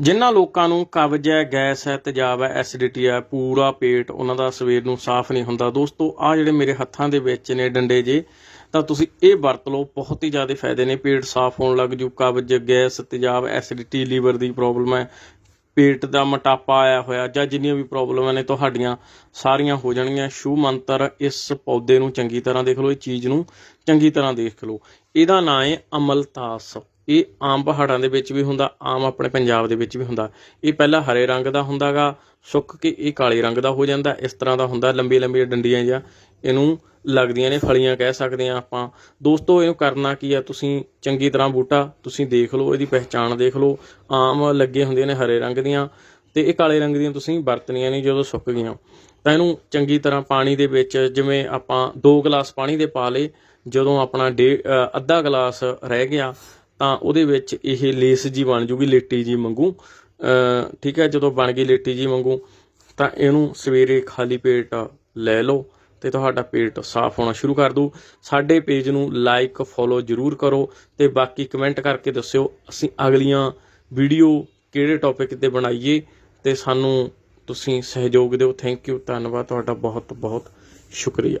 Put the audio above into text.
ਜਿਨ੍ਹਾਂ ਲੋਕਾਂ ਨੂੰ ਕਬਜ਼ ਹੈ, ਗੈਸ ਹੈ, ਤੇਜ਼ਾਬ ਹੈ, ਐਸਿਡਿਟੀ ਹੈ, ਪੂਰਾ ਪੇਟ ਉਹਨਾਂ ਦਾ ਸਵੇਰ ਨੂੰ ਸਾਫ਼ ਨਹੀਂ ਹੁੰਦਾ। ਦੋਸਤੋ ਆ ਜਿਹੜੇ ਮੇਰੇ ਹੱਥਾਂ ਦੇ ਵਿੱਚ ਨੇ ਡੰਡੇ ਜੇ, ਤਾਂ ਤੁਸੀਂ ਇਹ ਵਰਤ ਲਓ, ਬਹੁਤ ਹੀ ਜ਼ਿਆਦਾ ਫਾਇਦੇ ਨੇ। ਪੇਟ ਸਾਫ਼ ਹੋਣ ਲੱਗ ਜੂ, ਕਬਜ਼, ਗੈਸ, ਤੇਜ਼ਾਬ, ਐਸਿਡਿਟੀ, ਲੀਵਰ ਦੀ ਪ੍ਰੋਬਲਮ ਹੈ। ਪੇਟ ਦਾ ਮੋਟਾਪਾ ਆਇਆ ਹੋਇਆ, ਜਾਂ ਜਿੰਨੀਆਂ ਵੀ ਪ੍ਰੋਬਲਮਾਂ ਨੇ, ਤੁਹਾਡੀਆਂ ਸਾਰੀਆਂ ਹੋ ਜਾਣਗੀਆਂ। ਸ਼ੂ ਮੰਤਰ, ਇਸ ਪੌਦੇ ਨੂੰ ਚੰਗੀ ਤਰ੍ਹਾਂ ਦੇਖ ਲਓ, ਇਹ ਚੀਜ਼ ਨੂੰ ਚੰਗੀ ਤਰ੍ਹਾਂ ਦੇਖ ਲਓ। ਇਹਦਾ ਨਾਂ ਹੈ ਅਮਲਤਾਸ। ਇਹ ਆਮ ਪਹਾੜਾਂ ਦੇ ਵਿੱਚ ਵੀ ਹੁੰਦਾ, ਆਮ ਆਪਣੇ ਪੰਜਾਬ ਦੇ ਵਿੱਚ ਵੀ ਹੁੰਦਾ। ਇਹ ਪਹਿਲਾਂ ਹਰੇ ਰੰਗ ਦਾ ਹੁੰਦਾਗਾ, ਸੁੱਕ ਕੇ ਇਹ ਕਾਲੇ ਰੰਗ ਦਾ ਹੋ ਜਾਂਦਾ, ਇਸ ਤਰ੍ਹਾਂ ਦਾ ਹੁੰਦਾ ਲੰਬੀ ਲੰਬੀ ਡੰਡੀਆਂ ਜਾਂ ਇਹਨੂੰ ਲੱਗਦੀਆਂ ਨੇ, ਫਲੀਆਂ ਕਹਿ ਸਕਦੇ ਆ ਆਪਾਂ। ਦੋਸਤੋ, ਇਹਨੂੰ ਕਰਨਾ ਕੀ ਆ, ਤੁਸੀਂ ਚੰਗੀ ਤਰ੍ਹਾਂ ਬੂਟਾ, ਤੁਸੀਂ ਦੇਖ ਲਓ, ਇਹਦੀ ਪਹਿਚਾਣ ਦੇਖ ਲਓ, ਆਮ ਲੱਗੇ ਹੁੰਦੀਆਂ ਨੇ ਹਰੇ ਰੰਗ ਦੀਆਂ, ਤੇ ਇਹ ਕਾਲੇ ਰੰਗ ਦੀਆਂ ਤੁਸੀਂ ਵਰਤਣੀਆਂ ਨਹੀਂ ਜਦੋਂ ਸੁੱਕ ਗਈਆਂ। ਤਾਂ ਇਹਨੂੰ ਚੰਗੀ ਤਰ੍ਹਾਂ ਪਾਣੀ ਦੇ ਵਿੱਚ, ਜਿਵੇਂ ਆਪਾਂ 2 ਗਲਾਸ ਪਾਣੀ ਦੇ ਪਾ ਲਏ, ਜਦੋਂ ਆਪਣਾ ਡੇ ਅੱਧਾ ਗਲਾਸ ਰਹਿ ਗਿਆ ਤਾਂ ਉਹਦੇ ਵਿੱਚ ਇਹ ਲੇਸ ਜੀ ਬਣ ਜੂਗੀ ਲੇਟੀ ਜੀ ਵਾਂਗੂ। ਠੀਕ ਹੈ, ਜਦੋਂ ਬਣ ਗਈ ਲੇਟੀ ਜੀ ਵਾਂਗੂ, ਤਾਂ ਇਹਨੂੰ ਸਵੇਰੇ ਖਾਲੀ ਪੇਟ ਲੈ ਲਓ ਤੇ ਤੁਹਾਡਾ ਪੇਟ ਸਾਫ਼ ਹੋਣਾ ਸ਼ੁਰੂ ਕਰ ਦੂ ਸਾਡੇ ਪੇਜ ਨੂੰ ਲਾਈਕ ਫੋਲੋ ਜਰੂਰ ਕਰੋ ਤੇ ਬਾਕੀ ਕਮੈਂਟ ਕਰਕੇ ਦੱਸਿਓ, ਅਸੀਂ ਅਗਲੀਆਂ ਵੀਡੀਓ ਕਿਹੜੇ ਟੌਪਿਕ ਤੇ ਬਣਾਈਏ ਤੇ ਸਾਨੂੰ ਤੁਸੀਂ ਸਹਿਯੋਗ ਦਿਓ। ਥੈਂਕ ਯੂ ਧੰਨਵਾਦ, ਤੁਹਾਡਾ ਬਹੁਤ ਬਹੁਤ ਸ਼ੁਕਰੀਆ।